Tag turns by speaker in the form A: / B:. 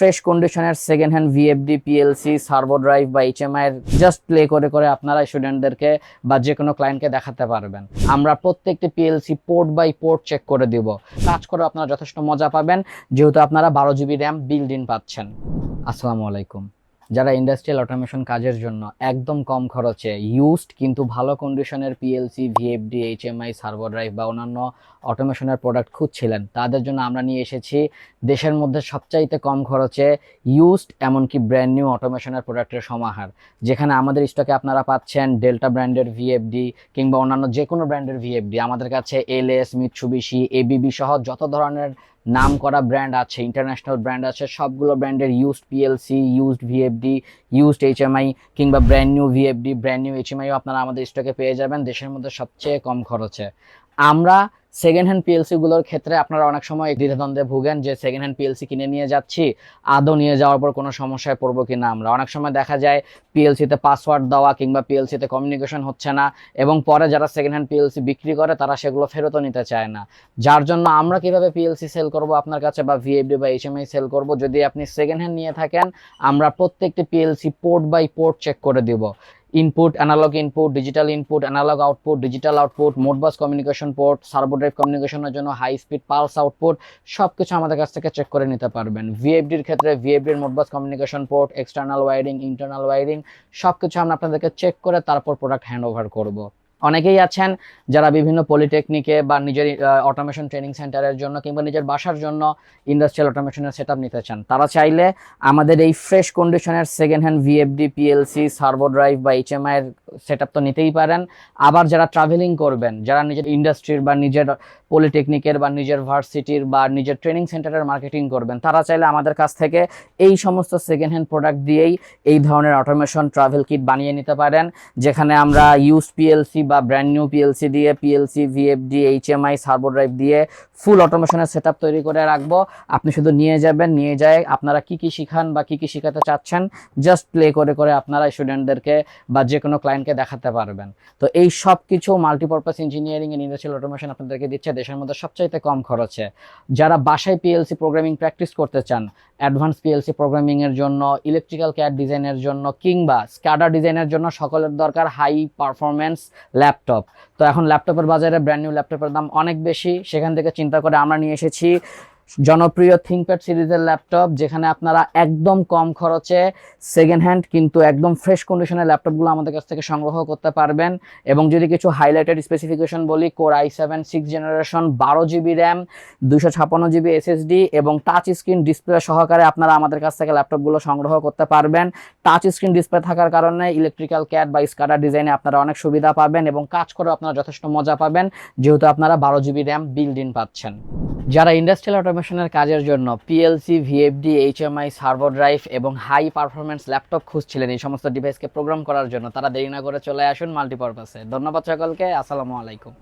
A: Fresh কন্ডিশনের second hand VFD PLC servo drive বা HMI এর জাস্ট প্লে করে করে আপনারা স্টুডেন্টদেরকে বা যে কোনো ক্লায়েন্টকে দেখাতে পারবেন। আমরা প্রত্যেকটি PLC port by port check করে দিব। কাজ করে আপনারা যথেষ্ট মজা পাবেন। যেহেতু আপনারা বারো জিবি র্যাম বিল্ড ইন পাচ্ছেন। আসসালামু আলাইকুম। যারা ইন্ডাস্ট্রিয়াল অটোমেশন কাজের জন্য একদম কম খরচে ইউজড কিন্তু ভালো কন্ডিশনের PLC VFD HMI servo drive বা অন্যান্য অটোমেশনের প্রোডাক্ট খুঁজছিলেন, তাদের জন্য আমরা নিয়ে এসেছি দেশের মধ্যে সবচাইতে কম খরচে ইউজড এমনকি ব্র্যান্ড নিউ অটোমেশনের প্রোডাক্টের সমাহার, যেখানে আমাদের স্টকে আপনারা পাচ্ছেন ডেল্টা ব্র্যান্ডের ভিএফডি কিংবা অন্যান্য যে কোনো ব্র্যান্ডের ভিএফডি আমাদের কাছে এলএস মিৎসুবিশি এবিবি সহ যত ধরনের নাম করা ব্র্যান্ড আছে ইন্টারন্যাশনাল ব্র্যান্ড আছে, সবগুলো ব্র্যান্ডের used PLC used VFD used HMI কিংবা brand new VFD brand new এইচএমআইও আপনারা আমাদের স্টকে পেয়ে যাবেন, দেশের মধ্যে সবচেয়ে কম খরচে। আমরা সেকেন্ড হ্যান্ড পিএলসি গুলোর ক্ষেত্রে আপনারা অনেক সময় দ্বিধাদ্বন্দ্বে ভুগেন যে সেকেন্ড হ্যান্ড পিএলসি কিনে নিয়ে যাচ্ছি, আদৌ নিয়ে যাওয়ার পর কোনো সমস্যায় পড়ব কিনা আমরা। অনেক সময় দেখা যায় পিএলসিতে পাসওয়ার্ড দেওয়া কিংবা পিএলসিতে কমিউনিকেশন হচ্ছে না এবং পরে যারা সেকেন্ড হ্যান্ড পিএলসি বিক্রি করে তারা সেগুলো ফেরতও নিতে চায় না। যার জন্য আমরা কীভাবে পিএলসি সেল করব আপনার কাছে বা ভিএফডি বা এইচএমআই সেল করব, যদি আপনি সেকেন্ড হ্যান্ড নিয়ে থাকেন, আমরা প্রত্যেকটি PLC port by port check করে দিব। Input analogue input digital input analogue output digital output Modbus communication port servo drive কমিউনিকেশনের জন্য হাই স্পিড পালস আউটপুট সব কিছু আমাদের কাছ থেকে চেক করে নিতে পারবেন। ভিএফডির ক্ষেত্রে ভিএফডির Modbus communication port external wiring internal wiring সব কিছু আমরা আপনাদেরকে চেক করে তারপর প্রোডাক্ট হ্যান্ড ওভার করব। অনেকেই আছেন যারা বিভিন্ন পলিটেকনিকে বা নিজের অটোমেশন ট্রেনিং সেন্টারের জন্য কিংবা নিজের বাসার জন্য ইন্ডাস্ট্রিয়াল অটোমেশনের সেট নিতে চান। তারা চাইলে আমাদের এই ফ্রেশ কন্ডিশনের second hand VFD PLC servo drive বা এইচএমআই এর সেট তো নিতেই পারেন। আবার যারা ট্রাভেলিং করবেন, যারা নিজের ইন্ডাস্ট্রির বা নিজের পলিটেকনিকের বা নিজের ভার্সিটির বা নিজের ট্রেনিং সেন্টারের মার্কেটিং করবেন, তারা চাইলে আমাদের কাছ থেকে এই সমস্ত সেকেন্ড হ্যান্ড প্রোডাক্ট দিয়েই এই ধরনের অটোমেশন ট্রাভেল কিট বানিয়ে নিতে পারেন, যেখানে আমরা ইউজ পিএলসি বা ব্র্যান্ড নিউ পিএলসি দিয়ে PLC VFD HMI servo drive দিয়ে ফুল অটোমেশনের সেট তৈরি করে রাখব। আপনি শুধু নিয়ে যাবেন, নিয়ে যায় আপনারা কি কি শিখান বা কি কি শিখাতে চাচ্ছেন জাস্ট প্লে করে করে আপনারা স্টুডেন্টদেরকে বা যে কোনো ক্লায়েন্টকে দেখাতে পারবেন। তো এই সব কিছু multipurpose engineering and industrial automation আপনাদেরকে দিচ্ছে দেশের মধ্যে সবচাইতে কম খরচে। যারা বাসায় পিএলসি প্রোগ্রামিং প্র্যাকটিস করতে চান অ্যাডভান্স পিএলসি প্রোগ্রামিং এর জন্য ইলেকট্রিক্যাল ক্যাড ডিজাইনের জন্য, কিংবা স্ক্যাডার ডিজাইনের জন্য সকলের দরকার হাই পারফরমেন্স ল্যাপটপ তো এখন ল্যাপটপের বাজারে ব্র্যান্ড নিউ ল্যাপটপের দাম অনেক বেশি, সেখান থেকে চিন্তা করে আমরা নিয়ে এসেছি জনপ্রিয় থিঙ্কপ্যাড সিরিজের ল্যাপটপ যেখানে আপনারা একদম কম খরচে সেকেন্ড হ্যান্ড কিন্তু একদম ফ্রেশ কন্ডিশনের ল্যাপটপগুলো আমাদের কাছ থেকে সংগ্রহ করতে পারবেন। এবং যদি কিছু হাইলাইটেড স্পেসিফিকেশন বলি Core I seven six generation বারো জিবি র্যাম দুশো ছাপান্ন জিবি এসএসডি এবং টাচ স্ক্রিন ডিসপ্লে সহকারে আপনারা আমাদের কাছ থেকে ল্যাপটপগুলো সংগ্রহ করতে পারবেন। টাচ স্ক্রিন ডিসপ্লে থাকার কারণে ইলেকট্রিক্যাল ক্যাট বা স্কাডার ডিজাইনে আপনারা অনেক সুবিধা পাবেন এবং কাজ করে আপনারা যথেষ্ট মজা পাবেন, যেহেতু আপনারা বারো জিবি র্যাম বিল্ড ইন পাচ্ছেন। যারা ইন্ডাস্ট্রিয়াল অটোমেশনের কাজের জন্য PLC VFD HMI servo drive এবং হাই পারফরমেন্স ল্যাপটপ খুঁজছিলেন এই সমস্ত ডিভাইসকে প্রোগ্রাম করার জন্য, তারা দেরি না করে চলে আসুন মাল্টিপারপাসে ধন্যবাদ সকলকে, আসসালামু আলাইকুম।